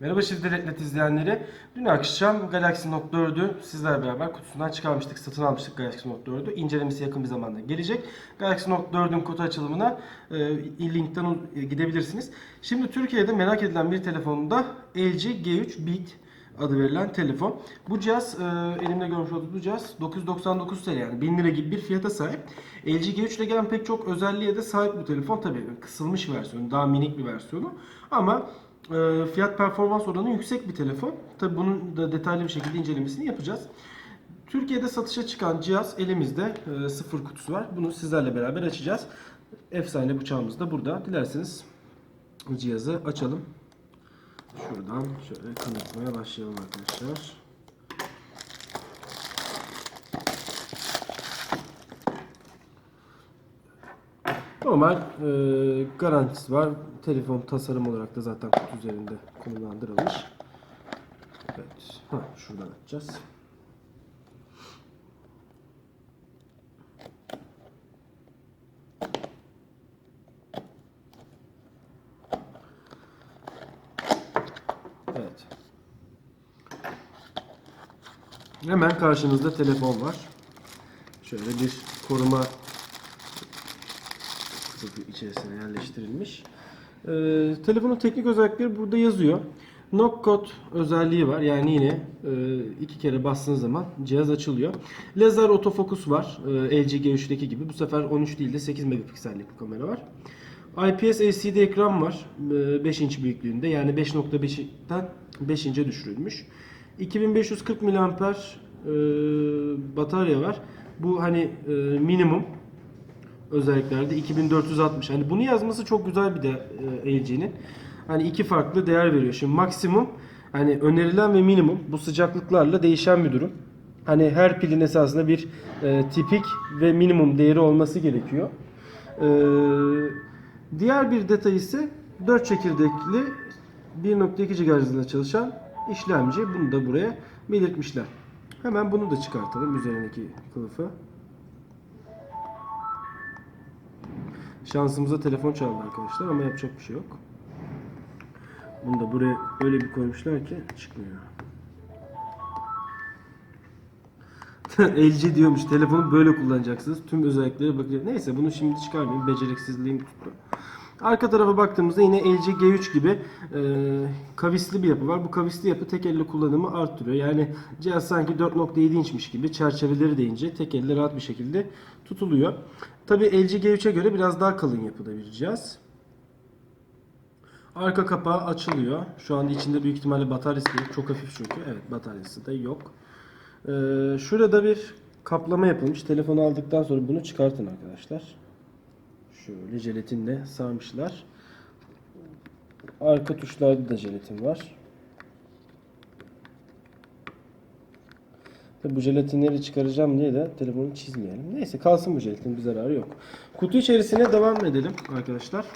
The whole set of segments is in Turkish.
Merhaba Rednet izleyenleri. Dün akşam Galaxy Note 4'ü sizlerle beraber kutusundan çıkarmıştık, satın almıştık Galaxy Note 4'ü. İncelemesi yakın bir zamanda gelecek. Galaxy Note 4'ün kutu açılımına e, linkten e, gidebilirsiniz. Şimdi Türkiye'de merak edilen bir telefonda LG G3 Beat adı verilen telefon. Bu cihaz e, elimde görmüş olduğunuz cihaz 999 TL yani 1000 lira gibi bir fiyata sahip. LG G3 ile gelen pek çok özelliğe de sahip bu telefon. Tabii kısılmış versiyonu, daha minik bir versiyonu. Ama e, fiyat performans oranı yüksek bir telefon. Tabii bunun da detaylı bir şekilde incelemesini yapacağız. Türkiye'de satışa çıkan cihaz elimizde e, sıfır kutusu var. Bunu sizlerle beraber açacağız. Efsane bıçağımız da burada. Dilerseniz cihazı açalım. Şuradan şöyle kanıtmaya başlayalım arkadaşlar. Normal e, garantisi var. Telefon tasarım olarak da zaten kutu üzerinde konumlandırılmış. Evet. Ha, şuradan açacağız. Evet. Hemen karşınızda telefon var. Şöyle bir koruma kutu içerisine yerleştirilmiş. Ee, telefonun teknik özellikleri burada yazıyor. Knock code özelliği var. Yani yine e, iki kere bastığınız zaman cihaz açılıyor. Lazer otofokus var. E, LG G3'teki gibi. Bu sefer 13 değil de 8 megapiksellik bir kamera var. IPS LCD ekran var. E, 5 inç büyüklüğünde. Yani 5.5'ten 5 ince düşürülmüş. 2540 mAh e, batarya var. Bu hani e, minimum özelliklerde 2460. Hani bunu yazması çok güzel bir de e, LG'nin. Hani iki farklı değer veriyor. Şimdi maksimum hani önerilen ve minimum bu sıcaklıklarla değişen bir durum. Hani her pilin esasında bir e, tipik ve minimum değeri olması gerekiyor. E, diğer bir detay ise 4 çekirdekli 1.2 GHz hızla çalışan işlemci. Bunu da buraya belirtmişler. Hemen bunu da çıkartalım üzerindeki kılıfı. Şansımıza telefon çaldı arkadaşlar ama yapacak bir şey yok. Bunu da buraya öyle bir koymuşlar ki çıkmıyor. LG diyormuş telefonu böyle kullanacaksınız. Tüm özelliklere bakacak. Neyse bunu şimdi çıkarmayayım. Beceriksizliğim tuttu. Arka tarafa baktığımızda yine LG G3 gibi e, kavisli bir yapı var. Bu kavisli yapı tek elle kullanımı arttırıyor. Yani cihaz sanki 4.7 inçmiş gibi çerçeveleri de ince. Tek elle rahat bir şekilde tutuluyor. Tabi LG G3'e göre biraz daha kalın yapıda bir cihaz. Arka kapağı açılıyor. Şu anda içinde büyük ihtimalle bataryası yok. Çok hafif çünkü. Evet bataryası da yok. Ee, şurada bir kaplama yapılmış. Telefonu aldıktan sonra bunu çıkartın arkadaşlar. Şöyle jelatinle sarmışlar. Arka tuşlarda da jelatin var. Tabi bu jelatinleri çıkaracağım diye de telefonu çizmeyelim. Neyse kalsın bu jelatin bir zararı yok. Kutu içerisine devam edelim arkadaşlar.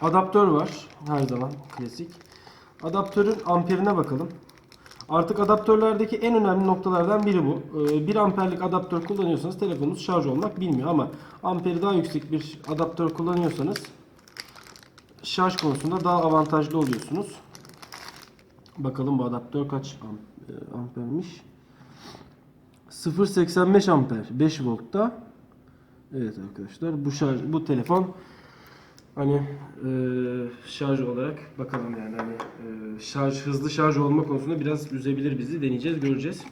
Adaptör var. Her zaman klasik. Adaptörün amperine bakalım. Artık adaptörlerdeki en önemli noktalardan biri bu. 1 amperlik adaptör kullanıyorsanız telefonunuz şarj olmak bilmiyor ama amperi daha yüksek bir adaptör kullanıyorsanız şarj konusunda daha avantajlı oluyorsunuz. Bakalım bu adaptör kaç e, ampermiş? 0.85 amper 5 voltta. Evet arkadaşlar bu şarj bu telefon hani e, şarj olarak bakalım yani hani e, şarj hızlı şarj olma konusunda biraz üzebilir bizi deneyeceğiz göreceğiz.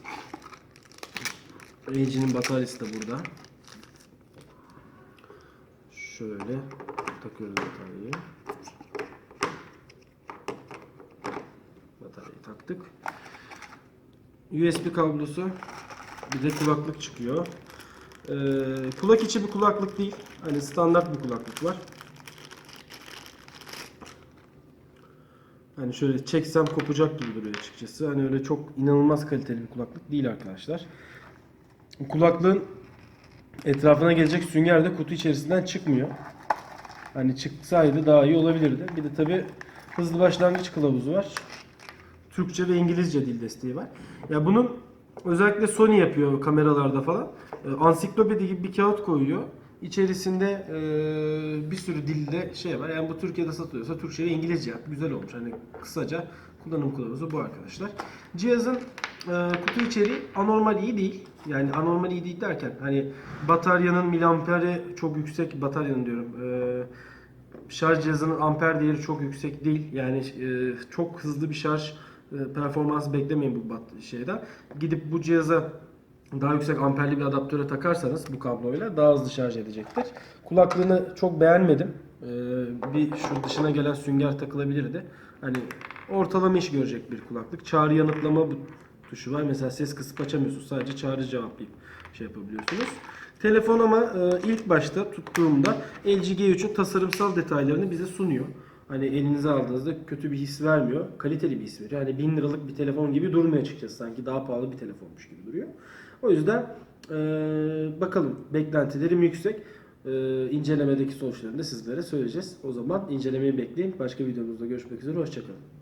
LG'nin bataryası da burada. Şöyle takıyoruz bataryayı. Bataryayı taktık. USB kablosu bir de kulaklık çıkıyor. Ee, kulak içi bir kulaklık değil. Hani standart bir kulaklık var. Hani şöyle çeksem kopacak gibi duruyor açıkçası. Hani öyle çok inanılmaz kaliteli bir kulaklık değil arkadaşlar. Kulaklığın etrafına gelecek sünger de kutu içerisinden çıkmıyor. Hani çıksaydı daha iyi olabilirdi. Bir de tabi hızlı başlangıç kılavuzu var. Türkçe ve İngilizce dil desteği var. Ya bunun özellikle Sony yapıyor kameralarda falan. Ee, Ansiklopedi gibi bir kağıt koyuyor. İçerisinde e, bir sürü dilde şey var. Yani bu Türkiye'de satılıyorsa Türkçe ve İngilizce yap. Güzel olmuş. Hani kısaca kullanım kılavuzu bu arkadaşlar. Cihazın e, kutu içeriği anormal iyi değil. Yani anormal iyi değil derken hani bataryanın miliamperi çok yüksek. Bataryanın diyorum. E, şarj cihazının amper değeri çok yüksek değil. Yani e, çok hızlı bir şarj e, performansı beklemeyin bu şeyden. Gidip bu cihaza daha yüksek amperli bir adaptöre takarsanız bu kabloyla daha hızlı şarj edecektir. Kulaklığını çok beğenmedim. E, bir şu dışına gelen sünger takılabilirdi. Hani ortalama iş görecek bir kulaklık. Çağrı yanıtlama bu tuşu var. Mesela ses kısıp açamıyorsunuz. Sadece çağrı cevaplayıp şey yapabiliyorsunuz. Telefon ama e, ilk başta tuttuğumda LG G3'ün tasarımsal detaylarını bize sunuyor. Hani elinize aldığınızda kötü bir his vermiyor. Kaliteli bir his veriyor. Hani 1000 liralık bir telefon gibi durmuyor açıkçası. Sanki daha pahalı bir telefonmuş gibi duruyor. O yüzden e, bakalım beklentilerim yüksek. E, incelemedeki sonuçlarını da sizlere söyleyeceğiz. O zaman incelemeyi bekleyin. Başka videomuzda görüşmek üzere. Hoşçakalın.